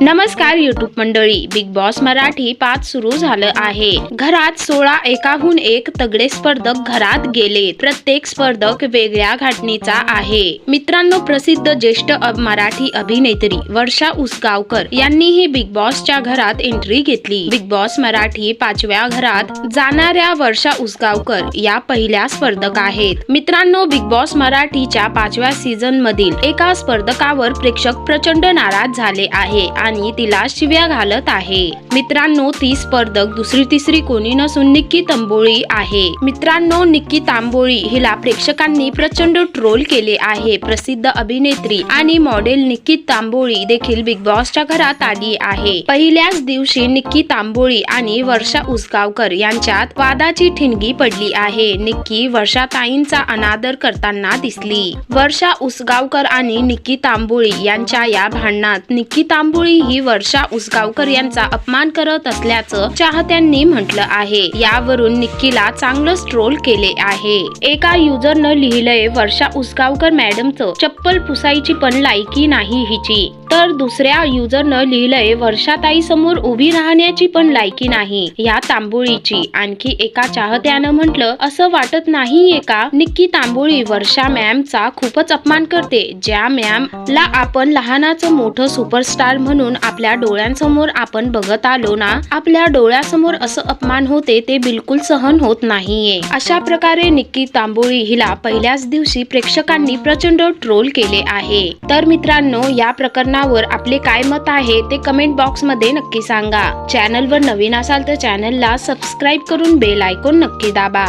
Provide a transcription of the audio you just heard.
नमस्कार युट्यूब मंडळी big boss Marathi पाच सुरू झालं आहे. घरात सोळा एकाहून एक तगडे स्पर्धक घरात गेले. प्रत्येक स्पर्धक वेगळ्या घाटणीचा आहे. मित्रांनो प्रसिद्ध ज्येष्ठ अब मराठी अभिनेत्री वर्षा उसगावकर यांनीही बिग बॉसच्या घरात एंट्री घेतली. बिग बॉस मराठी पाचव्या घरात जाणाऱ्या वर्षा उसगावकर या पहिल्या स्पर्धक आहेत. मित्रांनो बिग बॉस मराठीच्या पाचव्या सीझन मधील एका स्पर्धकावर प्रेक्षक प्रचंड नाराज झाले आहे. आणि तिला शिव्या घालत आहे. मित्रांनो ती स्पर्धक दुसरी तिसरी कोणी नसून निक्की तांबोळी आहे. मित्रांनो निक्की तांबोळी हिला प्रेक्षकांनी प्रचंड ट्रोल केले आहे. प्रसिद्ध अभिनेत्री आणि मॉडेल निक्की तांबोळी देखील बिग बॉसच्या घरात आली आहे. पहिल्याच दिवशी निक्की तांबोळी आणि वर्षा उसगावकर यांच्यात वादाची ठिणगी पडली आहे. निक्की वर्षाताईंचा अनादर करताना दिसली. वर्षा उसगावकर आणि निक्की तांबोळी यांच्या या भांडणात निक्की तांबोळी ही वर्षा उसगावकर यांचा अपमान करत असल्याचं चाहत्यांनी म्हटलं आहे. यावरून निक्कीला चांगलंच ट्रोल केले आहे. एका युजरनं लिहिलंय वर्षा उसगावकर मॅडमचं चप्पल पुसायची पण लायकी नाही हिची. तर दुसऱ्या युजरनं लिहिलंय वर्षाताई समोर उभी राहण्याची पण लायकी नाही. या तांबोळीची. आणखी एका चाहत्यानं म्हटलं असं वाटत नाहीये का? निक्की तांबोळी वर्षा मॅमचा खूपच अपमान करते. ज्या मॅम ला आपण लहानाचं मोठं सुपरस्टार म्हणून आपल्या डोळ्यांसमोर आपण बघत आलो ना आपल्या डोळ्यासमोर असं अपमान होते ते बिलकुल सहन होत नाहीये. अशा प्रकारे निक्की तांबोळी हिला पहिल्याच दिवशी प्रेक्षकांनी प्रचंड ट्रोल केले आहे. तर मित्रांनो या प्रकरणावर आपले काय मत आहे ते कमेंट बॉक्समध्ये नक्की सांगा. चॅनलवर नवीन असाल तर चॅनलला सबस्क्राईब करून बेल आयकॉन नक्की दाबा.